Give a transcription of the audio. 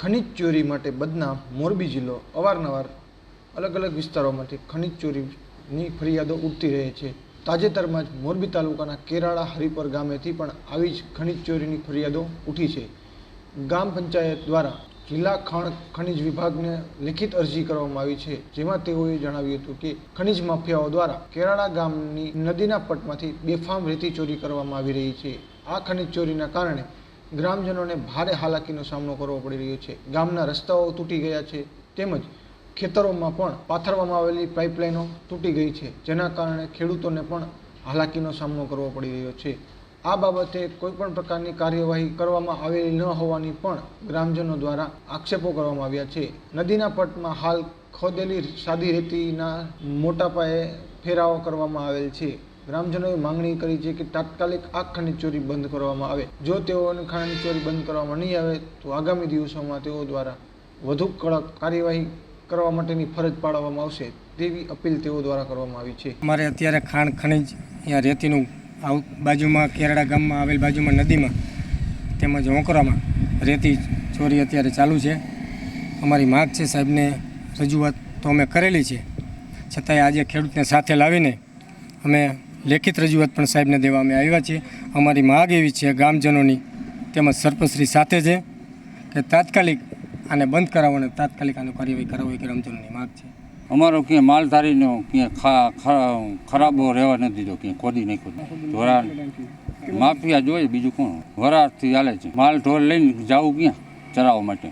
ખનિજ ચોરી માટે બદનામ, મોરબી જિલ્લો, અવારનવાર અલગ અલગ વિસ્તારોમાંથી ખનિજ ચોરીની ફરિયાદો ઉઠતી રહે છે. તાજેતરમાં જ મોરબી તાલુકાના કેરાળા હરિપર ગામેથી પણ આવી જ ખનિજ ચોરીની ફરિયાદો ઉઠી છે. ગામ પંચાયત દ્વારા જિલ્લા ખાણ ખનિજ વિભાગને લેખિત અરજી કરવામાં આવી છે, જેમાં તેઓએ જણાવ્યું હતું કે ખનિજ માફિયાઓ દ્વારા કેરાળા ગામની નદીના પટમાંથી બેફામ રેતી ચોરી કરવામાં આવી રહી છે. આ ખનિજ ચોરીના કારણે ગ્રામજનોને ભારે હાલાકીનો સામનો કરવો પડી રહ્યો છે. ગામના રસ્તાઓ તૂટી ગયા છે. તેમજ ખેતરોમાં પણ પાથરવામાં આવેલી પાઇપલાઇનો તૂટી ગઈ છે, જેના કારણે ખેડૂતોને પણ હાલાકીનો સામનો કરવો પડી રહ્યો છે. આ બાબતે કોઈપણ પ્રકારની કાર્યવાહી કરવામાં આવેલી ન હોવાની પણ ગ્રામજનો દ્વારા આક્ષેપો કરવામાં આવ્યા છે. નદીના પટમાં હાલ ખોદેલી સાદી રેતીના મોટા પાયે ફેરાવો કરવામાં આવેલ છે. ગ્રામજનોએ માંગણી કરી છે કે તાત્કાલિક આ ખનિજ ચોરી બંધ કરવામાં આવે. જો તેઓને ખાણ ચોરી બંધ કરવામાં નહીં આવે, તો આગામી દિવસોમાં તેઓ દ્વારા વધુ કડક કાર્યવાહી કરવા માટેની ફરજ પાડવામાં આવશે તેવી અપીલ તેઓ દ્વારા કરવામાં આવી છે. અમારે અત્યારે ખાણ ખનિજ અહીંયા રેતીનું બાજુમાં કેરડા ગામમાં આવેલ બાજુમાં નદીમાં તેમજ હોંકરામાં રેતી ચોરી અત્યારે ચાલુ છે. અમારી માગ છે સાહેબને રજૂઆત તો અમે કરેલી છે. છતાંય આજે ખેડૂતને સાથે લાવીને અમે લેખિત રજૂઆત પણ સાહેબને દેવા અમે આવ્યા છીએ. અમારી માગ એવી છે ગામજનોની, તેમજ સરપંચશ્રી સાથે છે, કે તાત્કાલિક આને બંધ કરાવો અને તાત્કાલિક આનો કાર્યવાહી કરાવવી ગ્રામજનોની માગ છે. અમારો ક્યાં માલધારીનો ક્યાં ખરાબો રહેવા નથી દીધો ક્યાં ખોદી નાખ્યો ધોરા માફિયા જોઈએ, બીજું કોણ? વરાળથી ચાલે છે. માલ ઢોર લઈને જવું ક્યાં? ચરાવવા માટે.